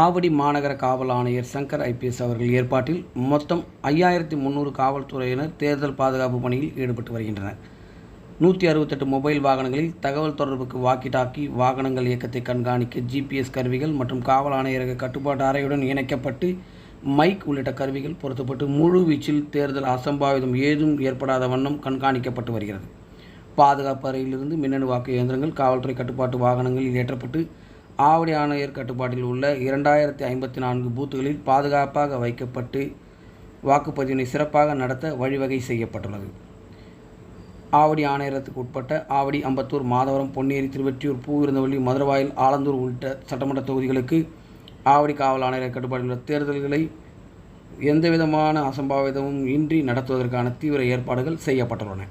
ஆவடி மாநகர காவல் ஆணையர் சங்கர் ஐபிஎஸ் அவர்கள் ஏற்பாட்டில் மொத்தம் ஐயாயிரத்தி முந்நூறு காவல்துறையினர் தேர்தல் பாதுகாப்பு பணியில் ஈடுபட்டு வருகின்றனர். நூற்றி அறுபத்தெட்டு மொபைல் வாகனங்களில் தகவல் தொடர்புக்கு வாக்கி டாக்கி வாகனங்கள் இயக்கத்தை கண்காணிக்க ஜிபிஎஸ் கருவிகள் மற்றும் காவல் ஆணையரக கட்டுப்பாட்டு அறையுடன் இணைக்கப்பட்டு மைக் உள்ளிட்ட கருவிகள் பொருத்தப்பட்டு முழு வீச்சில் தேர்தல் அசம்பாவிதம் ஏதும் ஏற்படாத வண்ணம் கண்காணிக்கப்பட்டு வருகிறது. பாதுகாப்பு அறையிலிருந்து மின்னணு வாக்கு இயந்திரங்கள் காவல்துறை கட்டுப்பாட்டு வாகனங்களில் ஏற்றப்பட்டு ஆவடி ஆணையர் கட்டுப்பாட்டில் உள்ள இரண்டாயிரத்தி ஐம்பத்தி நான்கு பூத்துகளில் பாதுகாப்பாக வைக்கப்பட்டு வாக்குப்பதிவினை சிறப்பாக நடத்த வழிவகை செய்யப்பட்டுள்ளது. ஆவடி ஆணையரத்துக்கு உட்பட்ட ஆவடி அம்பத்தூர் மாதவரம் பொன்னேரி திருவெற்றியூர் பூவிருந்தவள்ளி மதுரவாயில் ஆலந்தூர் உள்ளிட்ட சட்டமன்ற தொகுதிகளுக்கு ஆவடி காவல் ஆணையர் கட்டுப்பாட்டில் உள்ள தேர்தல்களை எந்தவிதமான அசம்பாவிதமும் இன்றி நடத்துவதற்கான தீவிர ஏற்பாடுகள் செய்யப்பட்டுள்ளன.